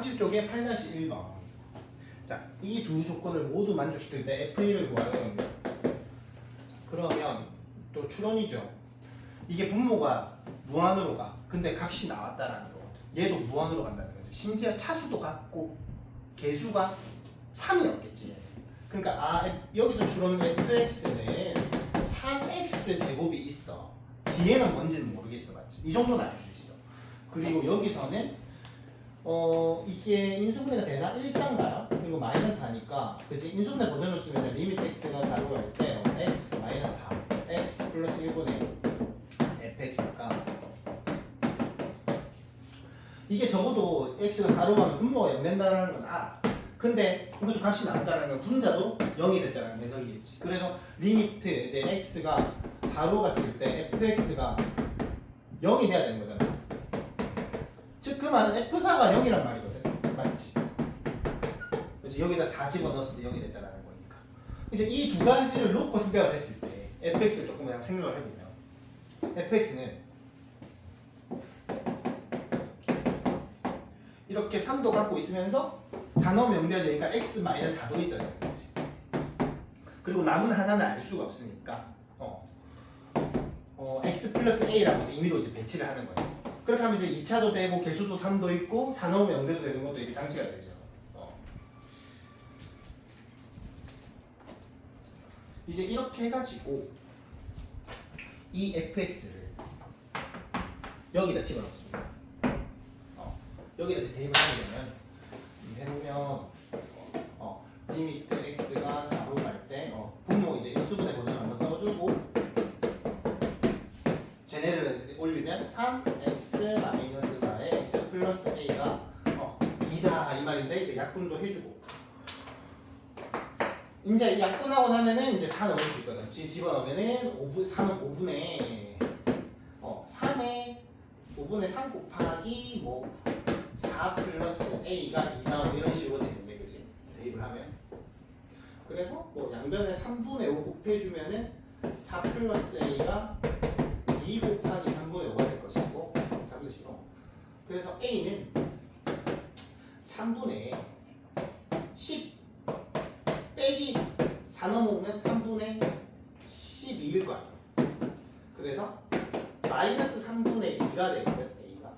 30쪽에 8-1번. 자, 이 두 조건을 모두 만족시킬 때 F1을 구하는. 그러면 또 추론이죠. 이게 분모가 무한으로 가. 근데 값이 나왔다라는 거거든. 얘도 무한으로 간다는 거지. 심지어 차수도 같고 개수가 3이었겠지. 그러니까 아 여기서 추론은 fx는 3x 제곱이 있어. 뒤에는 뭔지는 모르겠어, 맞지? 이 정도는 알 수 있어. 그리고 여기서는 어 이게 인수분해가 되나? 1사인가요? 그리고 마이너스 4니까 그지 인수분해 버전을 쓰면 리미트 x가 4로 갈때 어, x 마이너스 4 x 플러스 1분의 fx니까 이게 적어도 x가 4로 가면 분모가 0 된다는 건 알아 근데 이것도 값이 나왔다는 건 분자도 0이 됐다는 해석이겠지 그래서 리미트 이제 x가 4로 갔을 때 fx가 0이 돼야 되는 거잖아 즉그 말은 F4가 0이란 말이거든. 맞지? 그렇지? 여기다 4 집어넣었을 때 0이 됐다라는 거니까. 이제 이 두 가지를 놓고 생각을 했을 때 fx를 조금 그냥 생각을 해보면 fx는 이렇게 3도 갖고 있으면서 4 넣으면 0돼야 되니까 x 4도 있어야 되는 거지. 그리고 남은 하나는 알 수가 없으니까 어, 어 x 플러스 a라고 이제 임의로 이제 배치를 하는 거예요. 그렇게 하면 이제 2차도 되고 개수도 3도 있고 4 넣으면 0대도 되는 것도 이게 장치가 되죠. 어. 이제 이렇게 해가지고 이 fx를 여기다 집어넣습니다. 어. 여기다 대입을 하게 되면 이 해보면 어, 리미트 x가 4로 갈 때 어, 분모 이제 인수분해 버전 한번 써주고 쟤네를 올리면 3x 마이너스 4에 x 플러스 a가 어, 2다. 이 말인데 이제 약분도 해주고. 이제 이 약분하고 나면은 이제 4 넣을 수 있거든. 지- 집어넣으면은 5분, 3은 5분의 어, 3에 5분의 3 곱하기 뭐4 플러스 a가 2다. 뭐 이런 식으로 되는데 그지? 대입을 하면. 그래서 뭐 양변에 3분의 5 곱해주면은 4 플러스 a가 2 곱하기 3분의 5가 될 것이고 3분의 10 그래서 a는 3분의 10 빼기 4 넘어오면 3분의 12일 거 아니에요. 그래서 마이너스 3분의 2가 되거든 a가.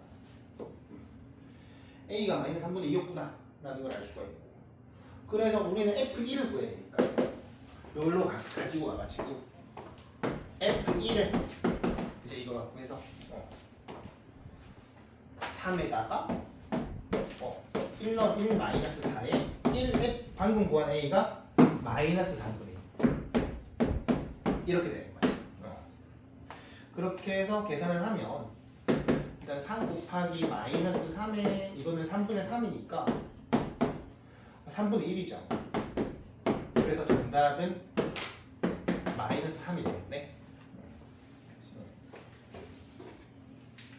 a가 마이너스 3분의 2였구나 라는 걸 알 수가 있고. 그래서 우리는 f1을 구해야 되니까 여기로 가- 가지고 와가지고 f1은 이제 이거 갖고 해서 어. 3에다가 어, 1 넣, 1 마이너스 4에 1에 방금 구한 a가 마이너스 3분의 1 이렇게 되는 거지. 어. 그렇게 해서 계산을 하면 일단 3 곱하기 마이너스 3에 이거는 3분의 3이니까 3분의 1이죠. 그래서 정답은 마이너스 3이 되겠네